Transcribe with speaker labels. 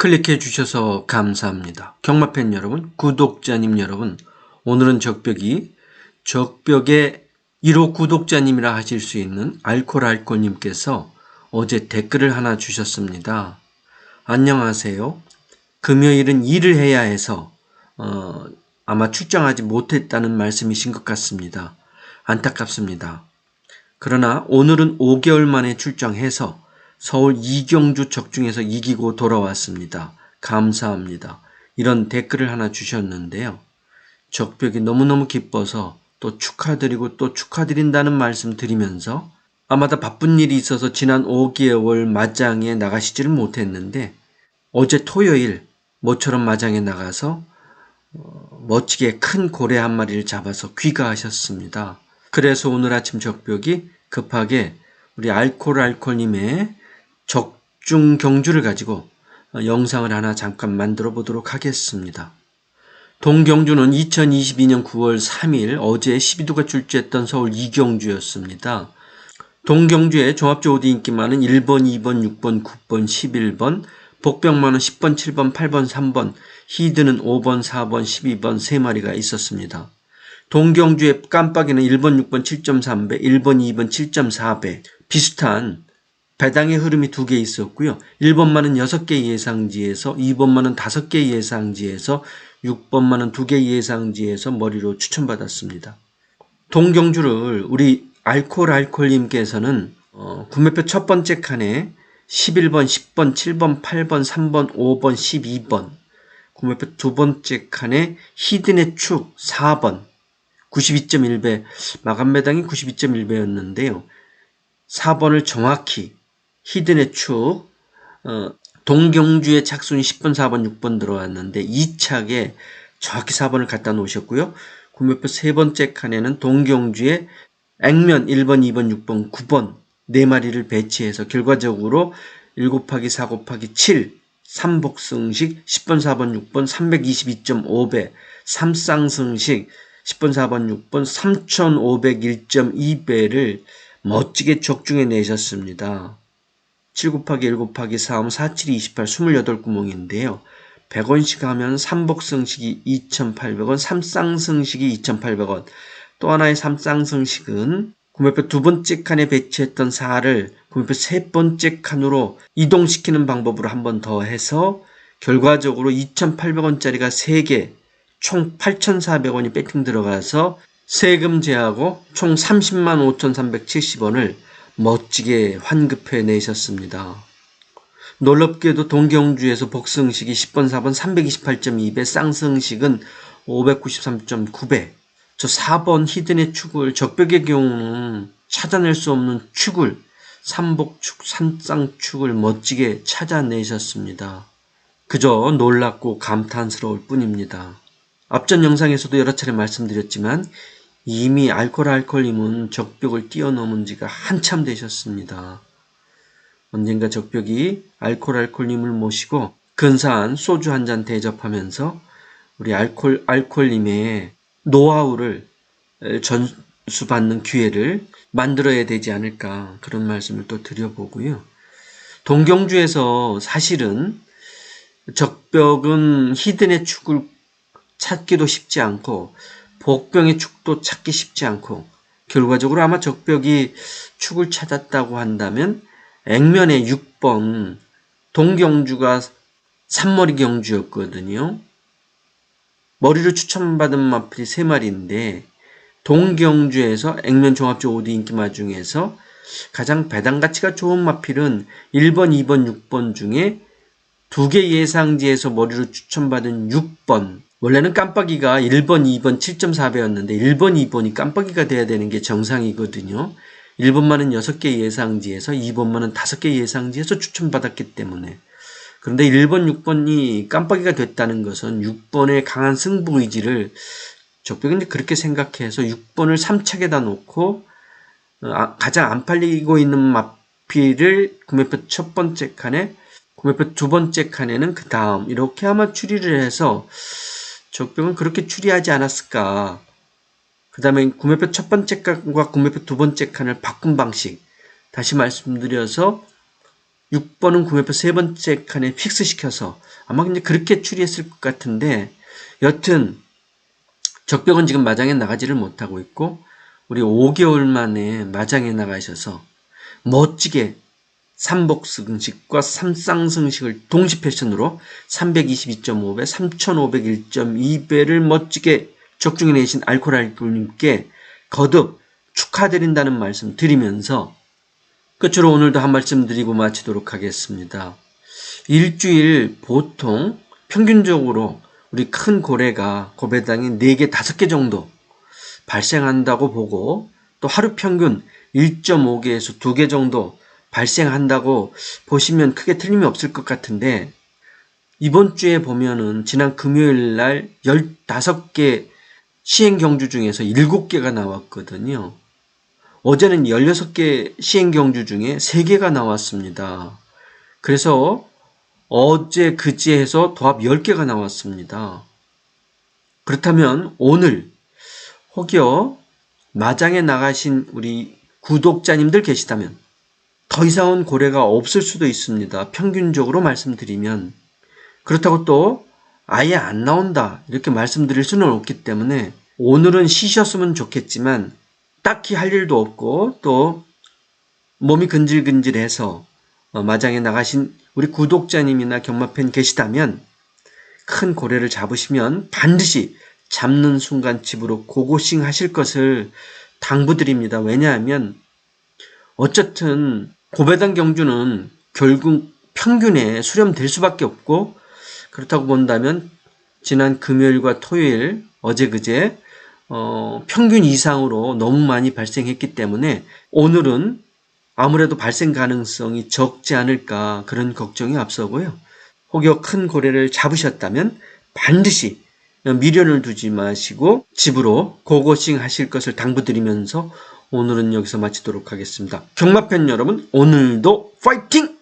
Speaker 1: 클릭해 주셔서 감사합니다. 경마팬 여러분, 구독자님 여러분, 오늘은 적벽이 적벽의 1호 구독자님이라 하실 수 있는 알콜알콜님께서 어제 댓글을 하나 주셨습니다. 안녕하세요. 금요일은 일을 해야 해서 어, 아마 출장하지 못했다는 말씀이신 것 같습니다. 안타깝습니다. 그러나 오늘은 5개월 만에 출장해서 서울 이경주 적중에서 이기고 돌아왔습니다. 감사합니다. 이런 댓글을 하나 주셨는데요. 적벽이 너무너무 기뻐서 또 축하드리고 또 축하드린다는 말씀 드리면서 아마도 바쁜 일이 있어서 지난 5개월 마장에 나가시지를 못했는데 어제 토요일 모처럼 마장에 나가서 어, 멋지게 큰 고래 한 마리를 잡아서 귀가하셨습니다. 그래서 오늘 아침 적벽이 급하게 우리 알콜 알콜님의 적중 경주를 가지고 어, 영상을 하나 잠깐 만들어 보도록 하겠습니다. 동경주는 2022년 9월 3일 어제 12도가 출제했던 서울 이경주였습니다. 동경주의 종합주 오디 인기 많은 1번, 2번, 6번, 9번, 11번, 복병만은 10번, 7번, 8번, 3번, 히드는 5번, 4번, 12번 3마리가 있었습니다. 동경주의 깜빡이는 1번, 6번, 7.3배, 1번, 2번, 7.4배 비슷한 배당의 흐름이 두 개 있었고요. 1번만은 6개 예상지에서 2번만은 5개 예상지에서 6번만은 2개 예상지에서 머리로 추천받았습니다. 동경주를 우리 알콜 알콜님께서는 어, 구매표 첫 번째 칸에 11번, 10번, 7번, 8번, 3번, 5번, 12번 구매표 두 번째 칸에 히든의 축 4번 92.1배 마감 매당이 92.1배였는데요. 4번을 정확히 히든의 축 어, 동경주의 착순이 10번, 4번, 6번 들어왔는데 2착에 정확히 4번을 갖다 놓으셨고요. 구매표 세 번째 칸에는 동경주의 액면 1번, 2번, 6번, 9번 네 마리를 배치해서 결과적으로 1 곱하기 4 곱하기 7 3복승식 10번, 4번, 6번 322.5배 3쌍승식 10번, 4번, 6번 3501.2배를 멋지게 적중해 내셨습니다. 7 곱하기 1 곱하기 4 하면 4, 7, 28, 28구멍인데요. 100원씩 하면 3복승식이 2,800원, 3쌍승식이 2,800원. 또 하나의 3쌍승식은 구매표 두 번째 칸에 배치했던 4를 구매표 세 번째 칸으로 이동시키는 방법으로 한 번 더 해서 결과적으로 2,800원짜리가 3개, 총 8,400원이 배팅 들어가서 세금 제하고 총 30만 5,370원을 멋지게 환급해 내셨습니다. 놀랍게도 동경주에서 복승식이 10번, 4번 328.2배, 쌍승식은 593.9배, 저 4번 히든의 축을 적벽의 경우는 찾아낼 수 없는 축을 삼복축, 산쌍축을 멋지게 찾아내셨습니다. 그저 놀랍고 감탄스러울 뿐입니다. 앞전 영상에서도 여러 차례 말씀드렸지만 이미 알콜 알콜님은 적벽을 뛰어넘은 지가 한참 되셨습니다. 언젠가 적벽이 알콜 알콜님을 모시고 근사한 소주 한 잔 대접하면서 우리 알콜 알콜님의 노하우를 전수받는 기회를 만들어야 되지 않을까 그런 말씀을 또 드려보고요. 동경주에서 사실은 적벽은 히든의 축을 찾기도 쉽지 않고 복병의 축도 찾기 쉽지 않고 결과적으로 아마 적벽이 축을 찾았다고 한다면 액면의 6번 동경주가 산머리 경주였거든요. 머리를 추천받은 마필이 3마리인데 동경주에서 액면 종합주 5디 인기마 중에서 가장 배당 가치가 좋은 마필은 1번, 2번, 6번 중에 두 개 예상지에서 머리로 추천받은 6번 원래는 깜빡이가 1번, 2번 7.4배였는데 1번, 2번이 깜빡이가 돼야 되는 게 정상이거든요. 1번만은 6개 예상지에서 2번만은 5개 예상지에서 추천받았기 때문에 그런데 1번, 6번이 깜빡이가 됐다는 것은 6번의 강한 승부 의지를 적벽이 그렇게 생각해서 6번을 3착에다 놓고 어, 가장 안 팔리고 있는 마피를 구매표 첫 번째 칸에 구매표 두 번째 칸에는 그 다음 이렇게 아마 추리를 해서 적병은 그렇게 추리하지 않았을까. 그 다음에 구매표 첫 번째 칸과 구매표 두 번째 칸을 바꾼 방식. 다시 말씀드려서 6번은 구매표 세 번째 칸에 픽스 시켜서 아마 이제 그렇게 추리했을 것 같은데 여튼 적벽은 지금 마장에 나가지를 못하고 있고 우리 5개월 만에 마장에 나가셔서 멋지게 삼복승식과 삼쌍승식을 동시 패션으로 322.5배, 3501.2배를 멋지게 적중해 내신 알코알꿀님께 거듭 축하드린다는 말씀 드리면서 끝으로 오늘도 한 말씀 드리고 마치도록 하겠습니다. 일주일 보통 평균적으로 우리 큰 고래가 고배당이 4개, 5개 정도 발생한다고 보고 또 하루 평균 1.5개에서 2개 정도 발생한다고 보시면 크게 틀림이 없을 것 같은데 이번 주에 보면은 지난 금요일 날 15개 시행 경주 중에서 7개가 나왔거든요. 어제는 16개 시행 경주 중에 3개가 나왔습니다. 그래서 어제 그제 해서 도합 10개가 나왔습니다. 그렇다면 오늘 혹여 마장에 나가신 우리 구독자님들 계시다면 더 이상은 고래가 없을 수도 있습니다. 평균적으로 말씀드리면 그렇다고 또 아예 안 나온다 이렇게 말씀드릴 수는 없기 때문에 오늘은 쉬셨으면 좋겠지만 딱히 할 일도 없고 또 몸이 근질근질해서 어, 마장에 나가신 우리 구독자님이나 경마팬 계시다면 큰 고래를 잡으시면 반드시 잡는 순간 집으로 고고싱 하실 것을 당부드립니다. 왜냐하면 어쨌든 고배당 경주는 결국 평균에 수렴될 수밖에 없고 그렇다고 본다면 지난 금요일과 토요일 어제 그제 어, 평균 이상으로 너무 많이 발생했기 때문에 오늘은 아무래도 발생 가능성이 적지 않을까 그런 걱정이 앞서고요. 혹여 큰 고래를 잡으셨다면 반드시 미련을 두지 마시고 집으로 고고싱 하실 것을 당부드리면서 오늘은 여기서 마치도록 하겠습니다. 경마팬 여러분 오늘도 파이팅!